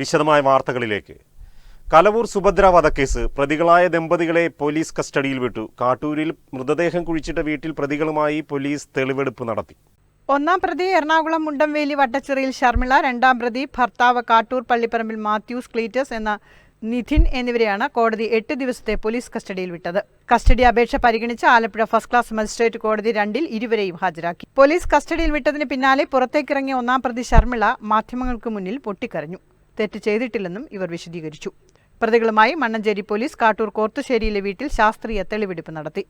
വിശദമായ വാർത്തകളിലേക്ക്. കലവൂർ സുഭദ്ര വധക്കേസ് പ്രതികളായ ദമ്പതികളെ പോലീസ് കസ്റ്റഡിയിൽ വിട്ടു. കാട്ടൂരിൽ മൃതദേഹം കുഴിച്ചിട്ട വീട്ടിൽ പ്രതികളുമായി പോലീസ് തെളിവെടുപ്പ് നടത്തി. ഒന്നാം പ്രതി എറണാകുളം മുണ്ടംവേലി വട്ടച്ചിറയിൽ ശർമിള രണ്ടാം പ്രതി ഭർത്താവ് കാട്ടൂർ പള്ളിപ്പറമ്പിൽ മാത്യൂസ് ക്ലീറ്റസ് എന്ന നിധിൻ എന്നിവരെയാണ് കോടതി എട്ട് ദിവസത്തെ പോലീസ് കസ്റ്റഡിയിൽ വിട്ടത്. കസ്റ്റഡി അപേക്ഷ പരിഗണിച്ച് ആലപ്പുഴ ഫസ്റ്റ് ക്ലാസ് മജിസ്ട്രേറ്റ് കോടതി രണ്ടിൽ ഇരുവരെയും ഹാജരാക്കി. പോലീസ് കസ്റ്റഡിയിൽ വിട്ടതിന് പിന്നാലെ പുറത്തേക്കിറങ്ങിയ ഒന്നാം പ്രതി ശർമിള മാധ്യമങ്ങൾക്ക് മുന്നിൽ പൊട്ടിക്കരഞ്ഞു. തെറ്റ് ചെയ്തിട്ടില്ലെന്നും ഇവർ വിശദീകരിച്ചു. പ്രതികളുമായി മണ്ണഞ്ചേരി പോലീസ് കാട്ടൂർ കോർത്തുശ്ശേരിയിലെ വീട്ടിൽ ശാസ്ത്രീയ തെളിവെടുപ്പ് നടത്തി.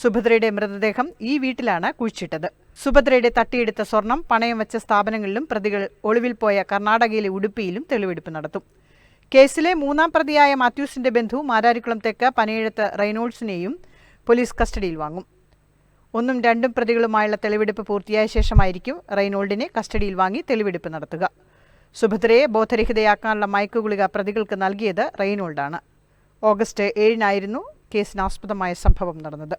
സുഭദ്രയുടെ മൃതദേഹം ഈ വീട്ടിലാണ് കുഴിച്ചിട്ടത്. സുഭദ്രയുടെ തട്ടിയെടുത്ത സ്വർണം പണയം വെച്ച സ്ഥാപനങ്ങളിലും പ്രതികൾ ഒളിവിൽ പോയ കർണാടകയിലെ ഉടുപ്പിയിലും തെളിവെടുപ്പ് നടത്തും. കേസിലെ മൂന്നാം പ്രതിയായ മാത്യൂസിന്റെ ബന്ധു മാരാരിക്കുളം തെക്ക് പനയെഴുത്ത് റൈനോൾസിനെയും പോലീസ് കസ്റ്റഡിയിൽ വാങ്ങും. ഒന്നും രണ്ടും പ്രതികളുമായുള്ള തെളിവെടുപ്പ് പൂർത്തിയായ ശേഷമായിരിക്കും റൈനോൾഡിനെ കസ്റ്റഡിയിൽ വാങ്ങി തെളിവെടുപ്പ് നടത്തുക. സുഭദ്രയെ ബോധരഹിതയാക്കാനുള്ള മയക്കുഗുളിക പ്രതികൾക്ക് നൽകിയത് റെയ്നോൾഡാണ്. ഓഗസ്റ്റ് ഏഴിനായിരുന്നു കേസിനാസ്പദമായ സംഭവം നടന്നത്.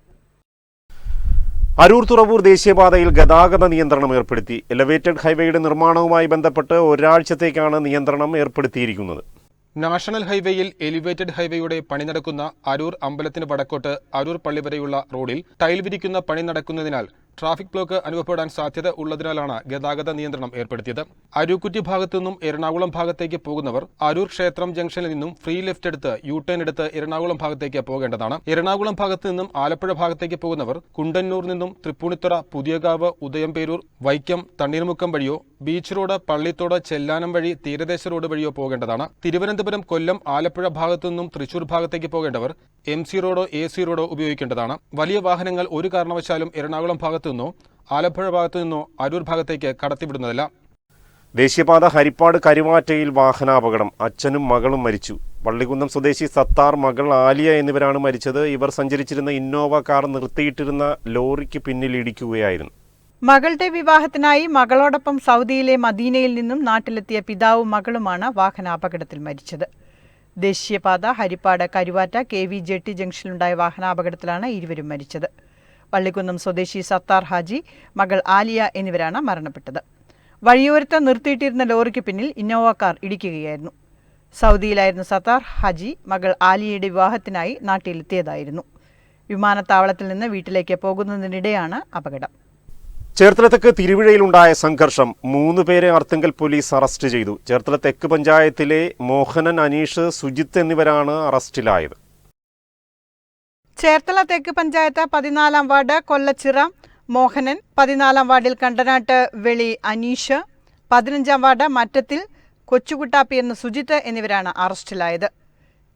അരൂർ തുറവൂർ ദേശീയപാതയിൽ ഗതാഗത നിയന്ത്രണം ഏർപ്പെടുത്തി. എലവേറ്റഡ് ഹൈവേയുടെ നിർമ്മാണവുമായി ബന്ധപ്പെട്ട് ഒരാഴ്ചത്തേക്കാണ് നിയന്ത്രണം ഏർപ്പെടുത്തിയിരിക്കുന്നത്. നാഷണൽ ഹൈവേയിൽ എലിവേറ്റഡ് ഹൈവേയുടെ പണി നടക്കുന്ന അരൂർ അമ്പലത്തിന് വടക്കോട്ട് അരൂർ പള്ളി വരെയുള്ള റോഡിൽ ടൈൽ വിരിക്കുന്ന പണി നടക്കുന്നതിനാൽ ട്രാഫിക് ബ്ലോക്ക് അനുഭവപ്പെടാൻ സാധ്യത ഉള്ളതിനാലാണ് ഗതാഗത നിയന്ത്രണം ഏർപ്പെടുത്തിയത്. അരൂക്കുറ്റി ഭാഗത്തു നിന്നും എറണാകുളം ഭാഗത്തേക്ക് പോകുന്നവർ അരൂർ ക്ഷേത്രം ജംഗ്ഷനിൽ നിന്നും ഫ്രീ ലെഫ്റ്റ് എടുത്ത് യു ടേൺ എടുത്ത് എറണാകുളം ഭാഗത്തേക്ക് പോകേണ്ടതാണ്. എറണാകുളം ഭാഗത്തു നിന്നും ആലപ്പുഴ ഭാഗത്തേക്ക് പോകുന്നവർ കുണ്ടന്നൂർ നിന്നും തൃപ്പൂണിത്തുറ പുതിയകാവ് ഉദയംപേരൂർ വൈക്കം തണ്ണീർമുക്കം വഴിയോ ബീച്ച് റോഡ് പള്ളിത്തോട് ചെല്ലാനം വഴി തീരദേശ റോഡ് വഴിയോ പോകേണ്ടതാണ്. തിരുവനന്തപുരം കൊല്ലം ആലപ്പുഴ ഭാഗത്തു നിന്നും തൃശൂർ ഭാഗത്തേക്ക് പോകേണ്ടവർ എം സി റോഡോ എ സി റോഡോ ഉപയോഗിക്കേണ്ടതാണ്. വലിയ വാഹനങ്ങൾ ഒരു കാരണവശാലും എറണാകുളം ഭാഗത്തു നിന്നോ ആലപ്പുഴ ഭാഗത്തു നിന്നോ അരൂർ ഭാഗത്തേക്ക് കടത്തിവിടുന്നതല്ല. ദേശീയപാത ഹരിപ്പാട് കരുവാറ്റയിൽ വാഹനാപകടം. അച്ഛനും മകളും മരിച്ചു. പള്ളികുന്നം സ്വദേശി സത്താർ മകൾ ആലിയ എന്നിവരാണ് മരിച്ചത്. ഇവർ സഞ്ചരിച്ചിരുന്ന ഇന്നോവ കാർ നിർത്തിയിട്ടിരുന്ന ലോറിക്ക് പിന്നിൽ ഇടിക്കുകയായിരുന്നു. മകളുടെ വിവാഹത്തിനായി മകളോടൊപ്പം സൗദിയിലെ മദീനയിൽ നിന്നും നാട്ടിലെത്തിയ പിതാവും മകളുമാണ് വാഹനാപകടത്തിൽ മരിച്ചത്. ദേശീയപാത Harippad Karuvatta K V jetty ജംഗ്ഷനിലുണ്ടായ വാഹനാപകടത്തിലാണ് ഇരുവരും മരിച്ചത്. പള്ളിക്കുന്നം സ്വദേശി സത്താർ ഹാജി മകൾ ആലിയ എന്നിവരാണ് മരണപ്പെട്ടത്. വഴിയോരത്ത് നിർത്തിയിട്ടിരുന്ന ലോറിക്ക് പിന്നിൽ ഇന്നോവ കാർ ഇടിക്കുകയായിരുന്നു. സൗദിയിലായിരുന്ന സത്താർ ഹാജി മകൾ ആലിയയുടെ വിവാഹത്തിനായി നാട്ടിലെത്തിയതായിരുന്നു. വിമാനത്താവളത്തിൽ നിന്ന് വീട്ടിലേക്ക് പോകുന്നതിനിടെയാണ് അപകടം. ചേർത്തല തെക്ക് തിരുവിഴയിലുണ്ടായ സംഘർഷം മൂന്ന് പേരെ അർത്തുങ്കൽ പോലീസ് അറസ്റ്റ് ചെയ്തു. ചേർത്തല തെക്ക് പഞ്ചായത്തിലെ മോഹനൻ അനീഷ് സുജിത്ത് എന്നിവരാണ് അറസ്റ്റിലായത്. ചേർത്തല തെക്ക് പഞ്ചായത്ത് പതിനാലാം വാർഡ് കൊല്ലച്ചിറ മോഹനൻ പതിനാലാം വാർഡിൽ കണ്ടനാട്ട് വെളി അനീഷ് പതിനഞ്ചാം വാർഡ് മറ്റത്തിൽ കൊച്ചുകുട്ടാപ്പി എന്ന സുജിത്ത് എന്നിവരാണ് അറസ്റ്റിലായത്.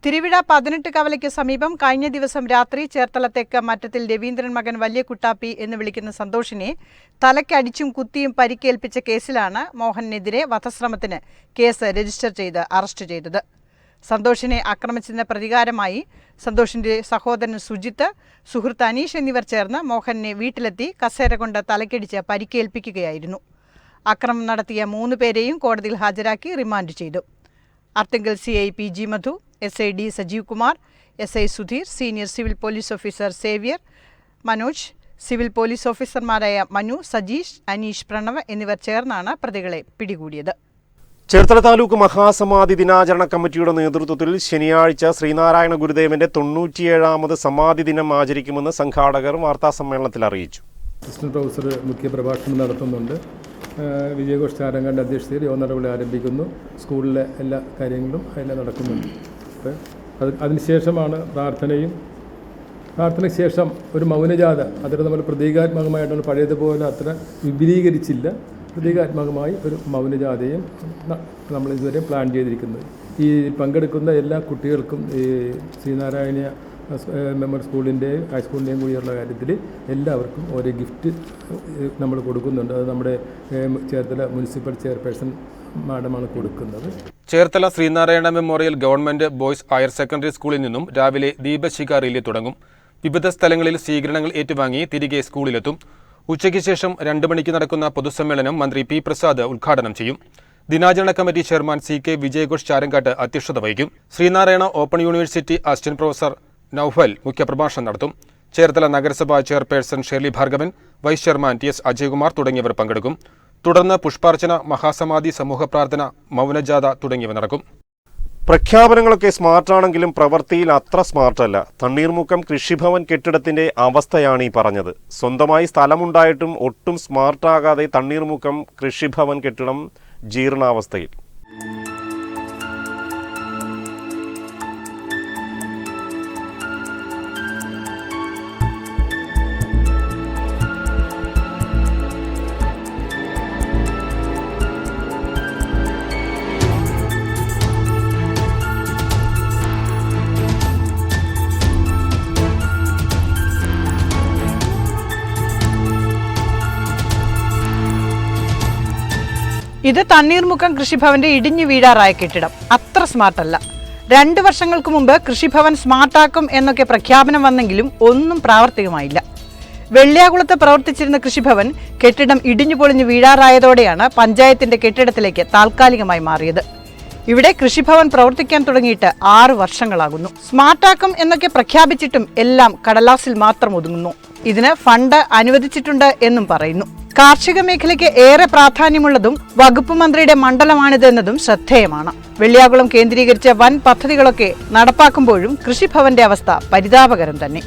തിരുവിഴ പതിനെട്ട് കവലയ്ക്ക് സമീപം കഴിഞ്ഞ ദിവസം രാത്രി ചേർത്തല തെക്ക് മറ്റത്തിൽ രവീന്ദ്രൻ മകൻ വലിയ കുട്ടാപ്പി എന്ന് വിളിക്കുന്ന സന്തോഷിനെ തലയ്ക്കടിച്ചും കുത്തിയും പരിക്കേൽപ്പിച്ച കേസിലാണ് മോഹനെതിരെ വധശ്രമത്തിന് കേസ് രജിസ്റ്റർ ചെയ്ത് അറസ്റ്റ് ചെയ്തത്. സന്തോഷിനെ ആക്രമിച്ചതിന് പ്രതികാരമായി സന്തോഷിന്റെ സഹോദരൻ സുജിത്ത് സുഹൃത്ത് അനീഷ് എന്നിവർ ചേർന്ന് മോഹനെ വീട്ടിലെത്തി കസേര കൊണ്ട് തലക്കടിച്ച് പരിക്കേൽപ്പിക്കുകയായിരുന്നു. അക്രമം നടത്തിയ മൂന്ന് പേരെയും കോടതിയിൽ ഹാജരാക്കി റിമാൻഡ് ചെയ്തു. Arthunkal C I P G Madhu S I D Sajeev Kumar S I Sudheer senior civil police officer Xavier Manoj civil police ഓഫീസർമാരായ മനു സജീഷ് അനീഷ് പ്രണവ് എന്നിവർ ചേർന്നാണ് പ്രതികളെ പിടികൂടിയത്. ചേർത്തല താലൂക്ക് മഹാസമാധി ദിനാചരണ കമ്മിറ്റിയുടെ നേതൃത്വത്തിൽ ശനിയാഴ്ച ശ്രീനാരായണ ഗുരുദേവന്റെ തൊണ്ണൂറ്റിയേഴാമത് സമാധി ദിനം ആചരിക്കുമെന്ന് സംഘാടകർ വാർത്താസമ്മേളനത്തിൽ അറിയിച്ചു. അസിസ്റ്റന്റ് പ്രൊഫസർ മുഖ്യ പ്രഭാഷണം നടത്തുന്നുണ്ട്. വിജയഘോഷ് ചാരങ്കന്റെ അധ്യക്ഷതയിൽ യോഗ നടപടി ആരംഭിക്കുന്നു. സ്കൂളിലെ എല്ലാ കാര്യങ്ങളും അതിൽ നടക്കുന്നുണ്ട്. അത് അതിനുശേഷമാണ് പ്രാർത്ഥനയും പ്രാർത്ഥനയ്ക്ക് ശേഷം ഒരു മൗനജാഥ. അത്ര നമ്മൾ പ്രതീകാത്മകമായിട്ടാണ് പഴയതുപോലെ അത്ര വിപുലീകരിച്ചില്ല. പ്രതീകാത്മകമായി ഒരു മൗനജാഥയും നമ്മൾ ഇതുവരെ പ്ലാൻ ചെയ്തിരിക്കുന്നത് ഈ പങ്കെടുക്കുന്ന എല്ലാ കുട്ടികൾക്കും ഈ ശ്രീനാരായണ മെമ്മർ സ്കൂളിന്റെയും ഹൈസ്കൂളിന്റെയും കൂടിയുള്ള കാര്യത്തിൽ എല്ലാവർക്കും ഓരോ ഗിഫ്റ്റ് നമ്മൾ കൊടുക്കുന്നുണ്ട്. അത് നമ്മുടെ ചേർത്തല മുനിസിപ്പൽ ചെയർപേഴ്സൺ മാഡമാണ് കൊടുക്കുന്നത്. Cherthala Sreenarayana memorial government boys higher secondary സ്കൂളിൽ നിന്നും രാവിലെ ദീപശിഖ തുടങ്ങും. വിവിധ സ്ഥലങ്ങളിൽ സ്വീകരണങ്ങൾ ഏറ്റുവാങ്ങി തിരികെ സ്കൂളിലെത്തും. ഉച്ചയ്ക്ക് ശേഷം രണ്ട് മണിക്ക് നടക്കുന്ന പൊതുസമ്മേളനം മന്ത്രി പി പ്രസാദ് ഉദ്ഘാടനം ചെയ്യും. ദിനാചരണ കമ്മിറ്റി ചെയർമാൻ സി കെ വിജയഘോഷ് ചാരങ്കാട്ട് അധ്യക്ഷത വഹിക്കും. Sreenarayana open university assistant professor Noufal മുഖ്യപ്രഭാഷണം നടത്തും. ചേർത്തല നഗരസഭാ chairperson Shirley Bhargavan vice chairman T S Ajaykumar തുടങ്ങിയവർ പങ്കെടുക്കും. തുടർന്ന് പുഷ്പാർച്ചന മഹാസമാധി സമൂഹ പ്രാർത്ഥന മൗനജാഥ തുടങ്ങിയവ നടക്കും. പ്രഖ്യാപനങ്ങളൊക്കെ സ്മാർട്ടാണെങ്കിലും പ്രവൃത്തിയിൽ അത്ര സ്മാർട്ടല്ല. തണ്ണീർമുക്കം കൃഷിഭവൻ കെട്ടിടത്തിന്റെ അവസ്ഥയാണ് ഈ പറഞ്ഞത്. സ്വന്തമായി സ്ഥലമുണ്ടായിട്ടും ഒട്ടും സ്മാർട്ടാകാതെ തണ്ണീർമുക്കം കൃഷിഭവൻ കെട്ടിടം ജീർണാവസ്ഥയിൽ. ഇത് തണ്ണീർമുക്കം കൃഷിഭവന്റെ ഇടിഞ്ഞു വീഴാറായ കെട്ടിടം. അത്ര സ്മാർട്ടല്ല. രണ്ട് വർഷങ്ങൾക്ക് മുമ്പ് കൃഷിഭവൻ സ്മാർട്ടാക്കും എന്നൊക്കെ പ്രഖ്യാപനം വന്നെങ്കിലും ഒന്നും പ്രാവർത്തികമായില്ല. വെള്ളിയാകുളത്ത് പ്രവർത്തിച്ചിരുന്ന കൃഷിഭവൻ കെട്ടിടം ഇടിഞ്ഞു പൊളിഞ്ഞു വീഴാറായതോടെയാണ് പഞ്ചായത്തിന്റെ കെട്ടിടത്തിലേക്ക് താൽക്കാലികമായി മാറിയത്. ഇവിടെ കൃഷിഭവൻ പ്രവർത്തിക്കാൻ തുടങ്ങിയിട്ട് ആറ് വർഷങ്ങളാകുന്നു. സ്മാർട്ടാക്കും എന്നൊക്കെ പ്രഖ്യാപിച്ചിട്ടും എല്ലാം കടലാസിൽ മാത്രം ഒതുങ്ങുന്നു. ഇതിന് ഫണ്ട് അനുവദിച്ചിട്ടുണ്ട് എന്നും പറയുന്നു. കാർഷിക മേഖലയ്ക്ക് ഏറെ പ്രാധാന്യമുള്ളതും വകുപ്പ് മന്ത്രിയുടെ മണ്ഡലമാണിതെന്നതും ശ്രദ്ധേയമാണ്. വെള്ളിയാകുളം കേന്ദ്രീകരിച്ച വൻ പദ്ധതികളൊക്കെ നടപ്പാക്കുമ്പോഴും കൃഷിഭവന്റെ അവസ്ഥ പരിതാപകരം തന്നെ.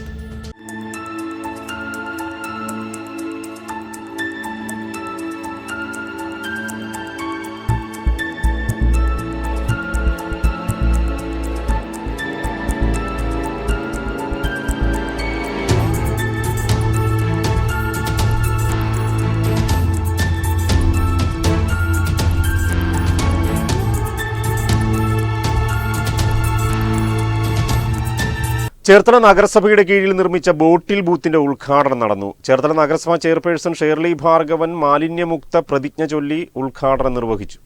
ചേർത്തല നഗരസഭയുടെ കീഴിൽ നിർമ്മിച്ച ബോട്ടിൽ ബൂത്തിന്റെ ഉദ്ഘാടനം നടന്നു. ചേർത്തല നഗരസഭ ചെയർപേഴ്സൺ ഷേർലി ഭാർഗവൻ മാലിന്യമുക്ത പ്രതിജ്ഞ ചൊല്ലി ഉദ്ഘാടനം നിർവഹിച്ചു.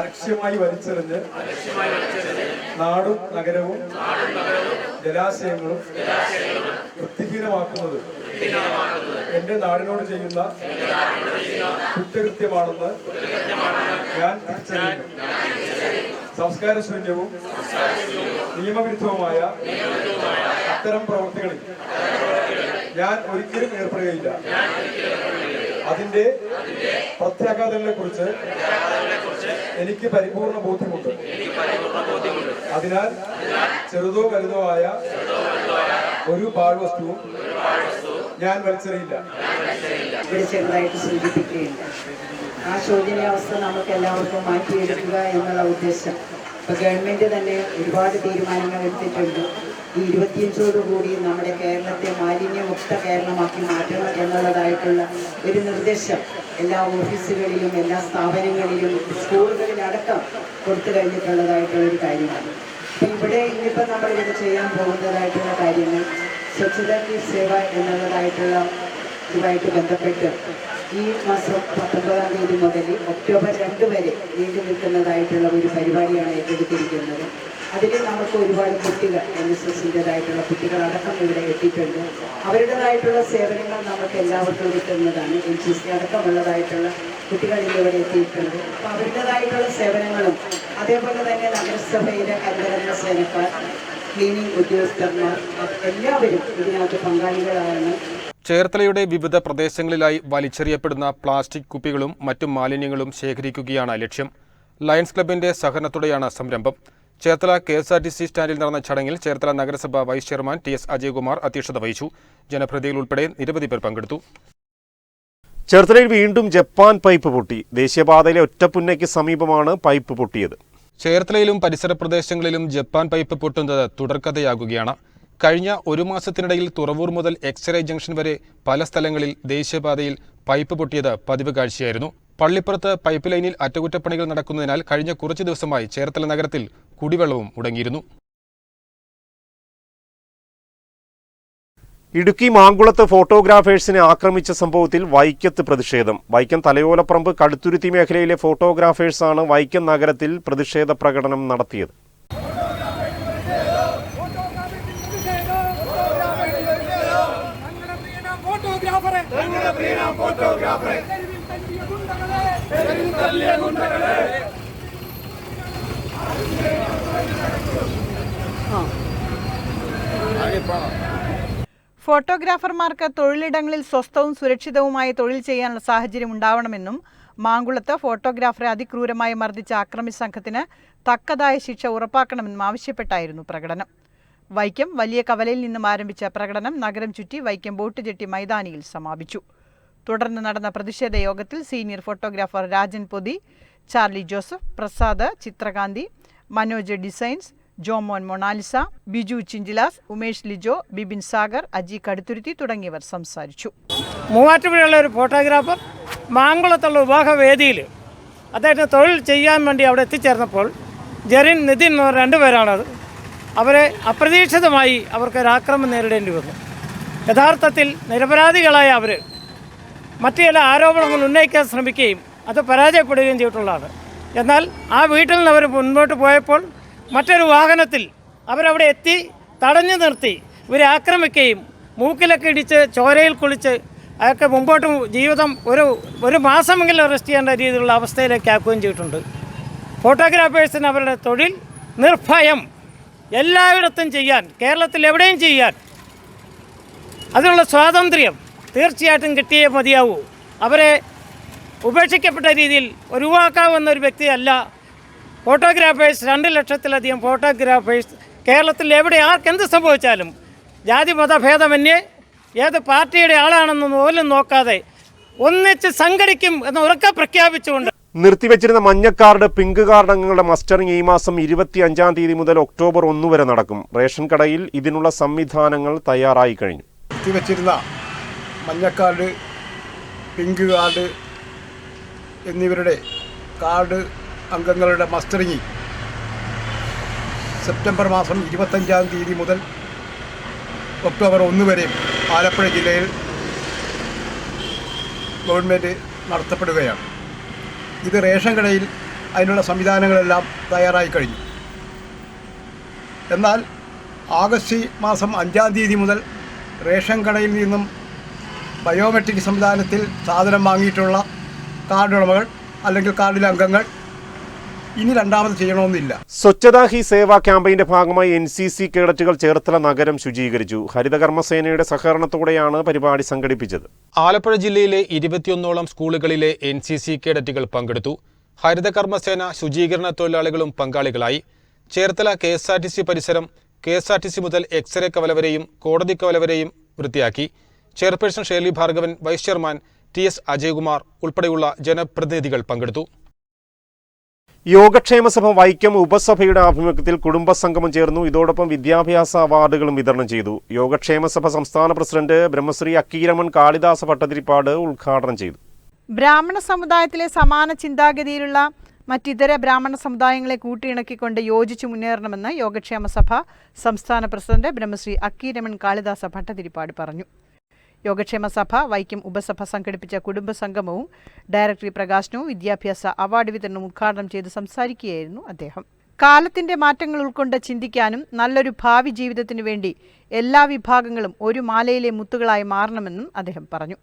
ലക്ഷ്യമായി വലിച്ചെറിഞ്ഞ് നാടും നഗരവും ജലാശയങ്ങളും വൃത്തിഹീനമാക്കുന്നത് എന്റെ നാടിനോട് ചെയ്യുന്ന കുറ്റകൃത്യമാണെന്ന് ഞാൻ തിരിച്ചറിയുന്നു. സംസ്കാര ശൂന്യവും നിയമവിരുദ്ധവുമായ അത്തരം പ്രവർത്തികളിൽ ഞാൻ ഒരിക്കലും ഏർപ്പെടുകയില്ല. അതിന്റെ പ്രത്യാഘാതങ്ങളെ കുറിച്ച് എനിക്ക് പരിപൂർണ ബോധ്യമുണ്ട്. അതിനാൽ ചെറുതോ വലുതോ ആയ ഒരു പാഴ്വസ്തുവും ഞാൻ വലിച്ചെറിയില്ല. ആ ശോചനീയാവസ്ഥ നമുക്ക് എല്ലാവർക്കും മാറ്റിയെടുക്കുക എന്നുള്ള ഉദ്ദേശം ഇപ്പൊ ഗവൺമെന്റ് തന്നെ ഒരുപാട് തീരുമാനങ്ങൾ എടുത്തിട്ടുണ്ട്. ഈ ഇരുപത്തിയഞ്ചോട് കൂടി നമ്മുടെ കേരളത്തെ മാലിന്യമുക്ത കേരളമാക്കി മാറ്റണം എന്നുള്ളതായിട്ടുള്ള ഒരു നിർദ്ദേശം എല്ലാ ഓഫീസുകളിലും എല്ലാ സ്ഥാപനങ്ങളിലും സ്കൂളുകളിലടക്കം കൊടുത്തു കഴിഞ്ഞിട്ടുള്ളതായിട്ടുള്ള ഒരു കാര്യമാണ്. ഇവിടെ ഇന്നിപ്പോൾ നമ്മളിവിടെ ചെയ്യാൻ പോകുന്നതായിട്ടുള്ള കാര്യങ്ങൾ സ്വച്ഛതാ സേവ എന്നുള്ളതായിട്ടുള്ള ഇതുമായിട്ട് ബന്ധപ്പെട്ട് ഈ മാസം പത്തൊമ്പതാം തീയതി മുതൽ ഒക്ടോബർ രണ്ട് വരെ നീണ്ടു നിൽക്കുന്നതായിട്ടുള്ള ഒരു പരിപാടിയാണ് ഏറ്റെടുത്തിരിക്കുന്നത്. അതിൽ നമുക്ക് ഒരുപാട് കുട്ടികൾ എൻ എസ് എസിന്റെതായിട്ടുള്ള കുട്ടികളടക്കം ഇവിടെ എത്തിയിട്ടുണ്ട്. അവരുടേതായിട്ടുള്ള സേവനങ്ങൾ നമുക്ക് എല്ലാവർക്കും കിട്ടുന്നതാണ്. എൻ സി സി അടക്കമുള്ളതായിട്ടുള്ള കുട്ടികൾ ഇവിടെ എത്തിയിട്ടുണ്ട്. അപ്പോൾ അവരുടേതായിട്ടുള്ള സേവനങ്ങളും അതേപോലെ തന്നെ നഗരസഭയിലെ കരുതലന്ന സേനക്കാർ ക്ലീനിങ് ഉദ്യോഗസ്ഥന്മാർ എല്ലാവരും ഇതിനകത്ത് പങ്കാളികളാണ്. ചേർത്തലയുടെ വിവിധ പ്രദേശങ്ങളിലായി വലിച്ചെറിയപ്പെടുന്ന പ്ലാസ്റ്റിക് കുപ്പികളും മറ്റു മാലിന്യങ്ങളും ശേഖരിക്കുകയാണ് ലക്ഷ്യം. ലയൺസ് ക്ലബിന്റെ സഹകരണത്തോടെയാണ് സംരംഭം. Cherthala K S R T C സ്റ്റാൻഡിൽ നടന്ന ചടങ്ങിൽ ചേർത്തല നഗരസഭ vice chairman T S Ajayakumar അധ്യക്ഷത വഹിച്ചു. ജനപ്രതിനിധികൾ ഉൾപ്പെടെ നിരവധി പേർ പങ്കെടുത്തു. ചേർത്തലയിൽ വീണ്ടും ജപ്പാൻ പൈപ്പ് പൊട്ടി. ദേശീയപാതയിലെ ഒറ്റപ്പുന്നയ്ക്ക് സമീപമാണ് പൈപ്പ് പൊട്ടിയത്. ചേർത്തലയിലും പരിസര പ്രദേശങ്ങളിലും ജപ്പാൻ പൈപ്പ് പൊട്ടുന്നത് തുടർക്കഥയാകുകയാണ്. കഴിഞ്ഞ ഒരു മാസത്തിനിടയിൽ തുറവൂർ മുതൽ എക്സ്റേ ജംഗ്ഷൻ വരെ പല സ്ഥലങ്ങളിൽ ദേശീയപാതയിൽ പൈപ്പ് പൊട്ടിയത് പതിവ് കാഴ്ചയായിരുന്നു. പള്ളിപ്പുറത്ത് പൈപ്പ് ലൈനിൽ അറ്റകുറ്റപ്പണികൾ നടക്കുന്നതിനാൽ കഴിഞ്ഞ കുറച്ചു ദിവസമായി ചേർത്തല നഗരത്തിൽ കുടിവെള്ളവും മുടങ്ങിയിരുന്നു. ഇടുക്കി മാങ്കുളത്ത് ഫോട്ടോഗ്രാഫേഴ്സിനെ ആക്രമിച്ച സംഭവത്തിൽ വൈക്കത്ത് പ്രതിഷേധം. വൈക്കം തലയോലപ്പറമ്പ് കടുത്തുരുത്തി മേഖലയിലെ ഫോട്ടോഗ്രാഫേഴ്സാണ് വൈക്കം നഗരത്തിൽ പ്രതിഷേധ പ്രകടനം നടത്തിയത്. പ്രിയ ഫോട്ടോഗ്രാഫറെ തല്ലിയ ഗുണ്ടകളെ ഫോട്ടോഗ്രാഫർമാർക്ക് തൊഴിലിടങ്ങളിൽ സ്വസ്ഥവും സുരക്ഷിതവുമായ തൊഴിൽ ചെയ്യാനുള്ള സാഹചര്യം ഉണ്ടാവണമെന്നും മാങ്കുളത്ത് ഫോട്ടോഗ്രാഫറെ അതിക്രൂരമായി മർദ്ദിച്ച അക്രമി സംഘത്തിന് തക്കതായ ശിക്ഷ ഉറപ്പാക്കണമെന്നും ആവശ്യപ്പെട്ടായിരുന്നു പ്രകടനം. വൈക്കം വലിയ കവലയിൽ നിന്നും ആരംഭിച്ച പ്രകടനം നഗരം ചുറ്റി വൈക്കം ബോട്ട് ജെട്ടി മൈതാനിയിൽ സമാപിച്ചു. തുടർന്ന് നടന്ന പ്രതിഷേധ യോഗത്തിൽ senior photographer Rajan Pothi Charlie Joseph Prasad Chithrakanthi Manoj designs Jomon Monalisa Biju ചിഞ്ചിലാസ് Umesh Lijo Bibin Sagar Aji Kaduthuruthy തുടങ്ങിയവർ സംസാരിച്ചു. മൂവാറ്റുപുഴയുള്ള ഒരു ഫോട്ടോഗ്രാഫർ മാങ്കുളത്തുള്ള വിവാഹവേദിയിൽ അദ്ദേഹത്തിന് തൊഴിൽ ചെയ്യാൻ വേണ്ടി അവിടെ എത്തിച്ചേർന്നപ്പോൾ ജെറിൻ നിതിൻ എന്ന് രണ്ടുപേരാണത്. അവരെ അപ്രതീക്ഷിതമായി അവർക്ക് ഒരു ആക്രമം നേരിടേണ്ടി വന്നു. യഥാർത്ഥത്തിൽ നിരപരാധികളായ അവർ മറ്റു ചില ആരോപണങ്ങൾ ഉന്നയിക്കാൻ ശ്രമിക്കുകയും അത് പരാജയപ്പെടുകയും ചെയ്തിട്ടുള്ളതാണ്. എന്നാൽ ആ വീട്ടിൽ നിന്ന് അവർ മുന്നോട്ട് പോയപ്പോൾ മറ്റൊരു വാഹനത്തിൽ അവരവിടെ എത്തി തടഞ്ഞു നിർത്തി ഇവരെ ആക്രമിക്കുകയും മൂക്കിലൊക്കെ ഇടിച്ച് ചോരയിൽ കുളിച്ച് അതൊക്കെ മുമ്പോട്ട് ജീവിതം ഒരു ഒരു മാസമെങ്കിലും അറസ്റ്റ് ചെയ്യേണ്ട രീതിയിലുള്ള അവസ്ഥയിലേക്ക് ആക്കുകയും ചെയ്തിട്ടുണ്ട്. ഫോട്ടോഗ്രാഫേഴ്സിന് അവരുടെ തൊഴിൽ നിർഭയം. എല്ലായിടത്തും ചെയ്യാൻ കേരളത്തിൽ എവിടെയും ചെയ്യാൻ. അതിനുള്ള സ്വാതന്ത്ര്യം തീർച്ചയായിട്ടും കിട്ടിയേ മതിയാവൂ. അവരെ ഉപേക്ഷിക്കപ്പെട്ട രീതിയിൽ ഒഴിവാക്കാവുന്ന ഒരു വ്യക്തിയല്ല. ഫോട്ടോഗ്രാഫേഴ്സ് രണ്ട് ലക്ഷത്തിലധികം ഫോട്ടോഗ്രാഫേഴ്സ് കേരളത്തിൽ എവിടെ ആർക്കെന്ത് സംഭവിച്ചാലും ജാതി മതഭേദമന്യേ ഏത് പാർട്ടിയുടെ ആളാണെന്ന് പോലും നോക്കാതെ ഒന്നിച്ച് സംഘടിക്കും എന്ന് ഉറക്കെ പ്രഖ്യാപിച്ചുകൊണ്ട് നിർത്തിവെച്ചിരുന്ന മഞ്ഞ കാർഡ് പിങ്ക് കാർഡ് അംഗങ്ങളുടെ മസ്റ്ററിംഗ് ഈ മാസം ഇരുപത്തി അഞ്ചാം തീയതി മുതൽ ഒക്ടോബർ ഒന്ന് വരെ നടക്കും. റേഷൻ കടയിൽ ഇതിനുള്ള സംവിധാനങ്ങൾ തയ്യാറായി കഴിഞ്ഞു. മഞ്ഞക്കാർഡ് പിങ്ക് കാർഡ് എന്നിവരുടെ കാർഡ് അംഗങ്ങളുടെ മസ്റ്ററിങ് സെപ്റ്റംബർ മാസം ഇരുപത്തഞ്ചാം തീയതി മുതൽ ഒക്ടോബർ ഒന്ന് വരെ ആലപ്പുഴ ജില്ലയിൽ ഗവൺമെന്റ് നടത്തപ്പെടുകയാണ്. ഇത് റേഷൻ കടയിൽ അതിനുള്ള സംവിധാനങ്ങളെല്ലാം തയ്യാറായി കഴിഞ്ഞു. എന്നാൽ ആഗസ്റ്റ് മാസം അഞ്ചാം തീയതി മുതൽ റേഷൻ കടയിൽ നിന്നും ബയോമെട്രിക് സംവിധാനത്തിൽ സാധനം വാങ്ങിയിട്ടുള്ള കാർഡ് ഉടമകൾ അല്ലെങ്കിൽ കാർഡിലെ അംഗങ്ങൾ ഇനി രണ്ടാമത് ചെയ്യണമെന്നില്ല. സ്വച്ഛതാ ഹി സേവ ക്യാമ്പയിന്റെ ഭാഗമായി എൻ സി സി കേഡറ്റുകൾ ചേർത്തല നഗരം ശുചീകരിച്ചു. ഹരിതകർമ്മസേനയുടെ സഹകരണത്തോടെയാണ് പരിപാടി സംഘടിപ്പിച്ചത്. ആലപ്പുഴ ജില്ലയിലെ ഇരുപത്തിയൊന്നോളം സ്കൂളുകളിലെ എൻ സി സി കേഡറ്റുകൾ പങ്കെടുത്തു. ഹരിതകർമ്മസേന ശുചീകരണ തൊഴിലാളികളും പങ്കാളികളായി. Cherthala K S R T C പരിസരം K S R T C മുതൽ എക്സ്റേ കവല വരെയും കോടതി കവല വരെയും വൃത്തിയാക്കി. Chairperson Shirley Bhargavan vice chairman T S Ajaykumar ഉൾപ്പെടെയുള്ള ജനപ്രതിനിധികൾ പങ്കെടുത്തു. യോഗക്ഷേമസഭ വൈക്കം ഉപസഭയുടെ ആഭിമുഖ്യത്തിൽ കുടുംബസംഗമം ചേർന്നു. ഇതോടൊപ്പം വിദ്യാഭ്യാസ അവാർഡുകളും വിതരണം ചെയ്തു. യോഗക്ഷേമസഭ സംസ്ഥാന പ്രസിഡന്റ് ബ്രഹ്മശ്രീ അക്കീരമൺ കാളിദാസ ഭട്ടതിരിപ്പാട് ഉദ്ഘാടനം ചെയ്തു. ബ്രാഹ്മണ സമുദായത്തിലെ സമാന ചിന്താഗതിയിലുള്ള മറ്റിതര ബ്രാഹ്മണ സമുദായങ്ങളെ കൂട്ടിയിണക്കിക്കൊണ്ട് യോജിച്ചു മുന്നേറണമെന്ന് യോഗക്ഷേമസഭ സംസ്ഥാന പ്രസിഡന്റ് ബ്രഹ്മശ്രീ അക്കീരമൺ കാളിദാസ ഭട്ടതിരിപ്പാട് പറഞ്ഞു. യോഗക്ഷേമ സഭ വൈക്കം ഉപസഭ സംഘടിപ്പിച്ച കുടുംബ സംഗമവും ഡയറക്ടറി പ്രകാശനവും വിദ്യാഭ്യാസ അവാർഡ് വിതരണം ഉദ്ഘാടനം ചെയ്ത് സംസാരിക്കുകയായിരുന്നു അദ്ദേഹം. കാലത്തിന്റെ മാറ്റങ്ങൾ ഉൾക്കൊണ്ട് ചിന്തിക്കാനും നല്ലൊരു ഭാവി ജീവിതത്തിനു വേണ്ടി എല്ലാ വിഭാഗങ്ങളും ഒരു മാലയിലെ മുത്തുകളായി മാറണമെന്നും അദ്ദേഹം പറഞ്ഞു.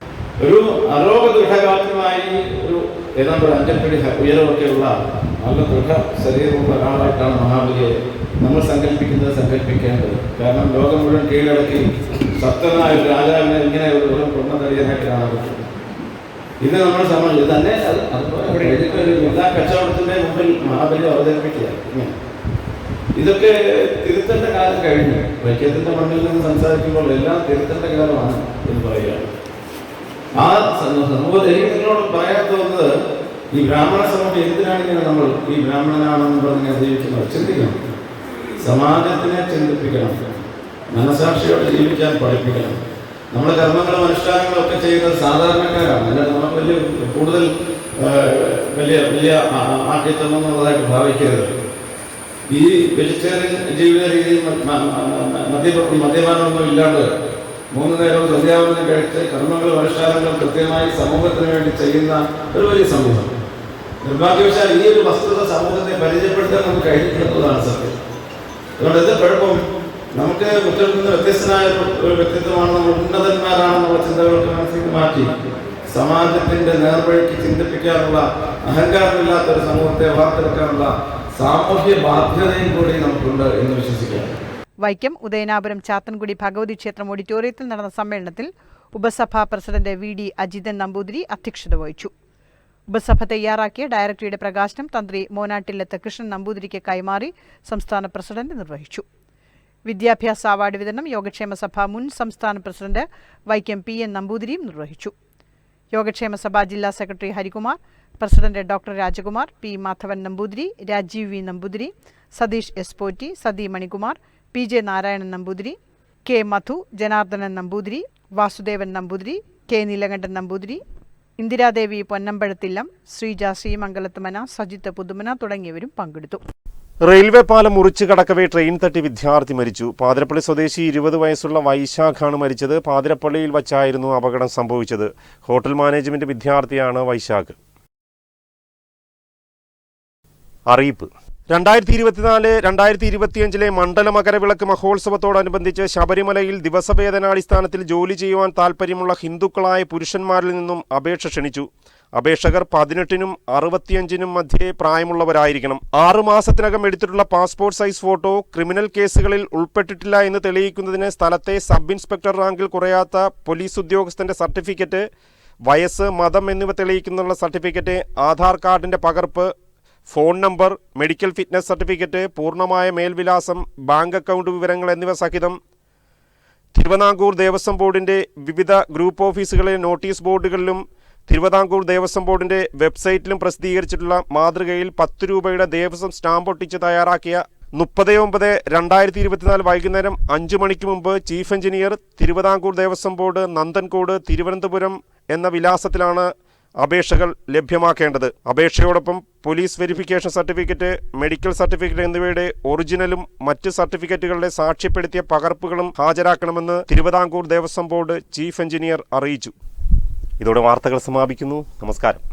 ഒരു അരോഗ ദൃഢഗാത്രമായി ഒരു ഏതാണ്ട് ഒരു അഞ്ചപ്പടി ഉയരമൊക്കെയുള്ള നല്ല ദൃഢ ശരീരമുള്ള ഒരാളായിട്ടാണ് മഹാബലിയെ നമ്മൾ സങ്കല്പിക്കുന്നത് സങ്കല്പിക്കേണ്ടത്. കാരണം ലോകം മുഴുവൻ കീഴടക്കി സത്തനായ ഒരു രാജാവിനെ ഇങ്ങനെ ഒരു ലോകം പൊണ്ണതടിയനായിട്ട് കാണാൻ പറ്റും. ഇത് നമ്മൾ സംബന്ധിച്ച് തന്നെ അത് അതുപോലെ ഒരു എല്ലാ കച്ചവടത്തിന്റെ മുമ്പിൽ മഹാബലി അവതരിപ്പിക്കുക. ഇതൊക്കെ തിരുത്തേണ്ട കാലം കഴിഞ്ഞു. വൈക്കത്തിന്റെ മണ്ണിൽ നിന്ന് സംസാരിക്കുമ്പോൾ എല്ലാം തിരുത്തേണ്ട കാലമാണ് എന്ന് പറയുകയാണ്. ആ സ- സമൂഹത്തിൽ എനിക്ക് നിങ്ങളോട് പറയാൻ തോന്നുന്നത് ഈ ബ്രാഹ്മണ സമൂഹം എന്തിനാണ് ഇങ്ങനെ നമ്മൾ ഈ ബ്രാഹ്മണനാണെന്ന് പറഞ്ഞ് ജീവിക്കുന്നത് ചിന്തിക്കണം. സമാജത്തിനെ ചിന്തിപ്പിക്കണം. മനസാക്ഷിയോടെ ജീവിക്കാൻ പഠിപ്പിക്കണം. നമ്മൾ കർമ്മങ്ങളും അനുഷ്ഠാനങ്ങളും ഒക്കെ ചെയ്യുന്നത് സാധാരണക്കാരാണ്. അല്ലാതെ നമുക്ക് വലിയ കൂടുതൽ വലിയ വലിയ ആ- ആ- ആട്ടിത്തം എന്നുള്ളതായിട്ട് ഭാവിക്കരുത്. ഈ വെജിറ്റേറിയൻ ജീവിത രീതിയിൽ മ- മ- മ- മദ്യപ മദ്യപാനമൊന്നും ഇല്ലാണ്ട് മൂന്ന് നേരം സന്ധ്യാവനം കഴിച്ച് കർമ്മങ്ങളും അനുഷ്ഠാനങ്ങളും കൃത്യമായി സമൂഹത്തിന് വേണ്ടി ചെയ്യുന്ന ഒരു വലിയ സമൂഹം. നിർഭാഗ്യവശാൽ ഈ ഒരു വസ്തുത സമൂഹത്തെ പരിചയപ്പെടുത്താൻ നമുക്ക് കഴിഞ്ഞിട്ടുള്ളതാണ് സത്യം. അതുകൊണ്ട് എന്താ കുഴപ്പം നമുക്ക് മുറ്റിൽ നിന്ന് വ്യത്യസ്തനായ ഒരു വ്യക്തിത്വമാണ് നമ്മൾ ഉന്നതന്മാരാണെന്നുള്ള ചിന്തകൾക്ക് മനസ്സിലേക്ക് മാറ്റി സമാജത്തിന്റെ നേർവഴിക്ക് ചിന്തിപ്പിക്കാനുള്ള അഹങ്കാരമില്ലാത്ത ഒരു സമൂഹത്തെ വാർത്തെടുക്കാനുള്ള സാമൂഹ്യ ബാധ്യതയും കൂടി നമുക്കുണ്ട് എന്ന് വിശ്വസിക്കാം. വൈക്കം ഉദയനാപുരം ചാത്തൻകുടി ഭഗവതി ക്ഷേത്രം ഓഡിറ്റോറിയത്തിൽ നടന്ന സമ്മേളനത്തിൽ ഉപസഭാ president V D Ajithan Namboothiri അധ്യക്ഷത വഹിച്ചു. ഉപസഭ തയ്യാറാക്കിയ ഡയറക്ടറിയുടെ പ്രകാശനം തന്ത്രി മോനാട്ടില്ലത്ത് കൃഷ്ണൻ നമ്പൂതിരിക്ക് കൈമാറി സംസ്ഥാന പ്രസിഡന്റ് നിർവഹിച്ചു. വിദ്യാഭ്യാസ അവാർഡ് വിതരണം യോഗക്ഷേമ സഭ മുൻ സംസ്ഥാന പ്രസിഡന്റ് വൈക്കം പി എൻ നമ്പൂതിരിയും നിർവഹിച്ചു. യോഗക്ഷേമ സഭ ജില്ലാ secretary Harikumar president doctor Rajkumar P Madhavan Namboothiri Rajeev V Namboothiri Satheesh S Potti Sathi Manikumar P J Narayanan Namboothiri K Madhu Janardhanan Namboothiri Vasudevan Namboothiri K Neelakandan Namboothiri Indiradevi Ponnambazhathillam Sreeja Sreemangalathumana Sajith Puthumana തുടങ്ങിയവരും പങ്കെടുത്തു. Railway പാലം മുറിച്ചു കടക്കവേ train തട്ടി വിദ്യാർത്ഥി മരിച്ചു. പാതിരപ്പള്ളി സ്വദേശി ഇരുപത് വയസ്സുള്ള വൈശാഖാണ് മരിച്ചത്. പാതിരപ്പള്ളിയിൽ വച്ചായിരുന്നു അപകടം സംഭവിച്ചത്. ഹോട്ടൽ മാനേജ്മെന്റ് വിദ്യാർത്ഥിയാണ് വൈശാഖ്. അറിയിപ്പ്. രണ്ടായിരത്തി ഇരുപത്തിനാല് രണ്ടായിരത്തി ഇരുപത്തിയഞ്ചിലെ മണ്ഡല മകരവിളക്ക് മഹോത്സവത്തോടനുബന്ധിച്ച് ശബരിമലയിൽ ദിവസവേതനാടിസ്ഥാനത്തിൽ ജോലി ചെയ്യുവാൻ താൽപ്പര്യമുള്ള ഹിന്ദുക്കളായ പുരുഷന്മാരിൽ നിന്നും അപേക്ഷ ക്ഷണിച്ചു. അപേക്ഷകർ പതിനെട്ടിനും അറുപത്തിയഞ്ചിനും മധ്യേ പ്രായമുള്ളവരായിരിക്കണം. ആറുമാസത്തിനകം എടുത്തിട്ടുള്ള പാസ്പോർട്ട് സൈസ് ഫോട്ടോ ക്രിമിനൽ കേസുകളിൽ ഉൾപ്പെട്ടിട്ടില്ല എന്ന് തെളിയിക്കുന്നതിന് സ്ഥലത്തെ സബ് ഇൻസ്പെക്ടർ റാങ്കിൽ കുറയാത്ത പോലീസ് ഉദ്യോഗസ്ഥന്റെ സർട്ടിഫിക്കറ്റ് വയസ്സ് മതം എന്നിവ തെളിയിക്കുന്നുള്ള സർട്ടിഫിക്കറ്റ് ആധാർ കാർഡിന്റെ പകർപ്പ് phone number medical fitness certificate പൂർണമായ മേൽവിലാസം ബാങ്ക് അക്കൗണ്ട് വിവരങ്ങൾ എന്നിവ സഹിതം തിരുവിതാംകൂർ ദേവസ്വം ബോർഡിന്റെ വിവിധ ഗ്രൂപ്പ് ഓഫീസുകളിലെ നോട്ടീസ് ബോർഡുകളിലും തിരുവിതാംകൂർ ദേവസ്വം ബോർഡിന്റെ വെബ്സൈറ്റിലും പ്രസിദ്ധീകരിച്ചിട്ടുള്ള മാതൃകയിൽ പത്ത് രൂപയുടെ ദേവസ്വം സ്റ്റാമ്പ് ഒട്ടിച്ച് തയ്യാറാക്കിയ മുപ്പത് ഒമ്പത് രണ്ടായിരത്തി ഇരുപത്തിനാല് വൈകുന്നേരം അഞ്ച് മണിക്ക് മുമ്പ് chief engineer Thiruvithamkoor Devaswom board Nandancode Thiruvananthapuram എന്ന വിലാസത്തിലാണ് അപേക്ഷകൾ ലഭ്യമാക്കേണ്ടത്. അപേക്ഷയോടൊപ്പം police verification certificate medical certificate എന്നിവയുടെ ഒറിജിനലും മറ്റ് സർട്ടിഫിക്കറ്റുകളുടെ സാക്ഷ്യപ്പെടുത്തിയ പകർപ്പുകളും ഹാജരാക്കണമെന്ന് Thiruvithamkoor Devaswom board chief engineer അറിയിച്ചു. ഇതോടെ വാർത്തകൾ സമാപിക്കുന്നു. നമസ്കാരം.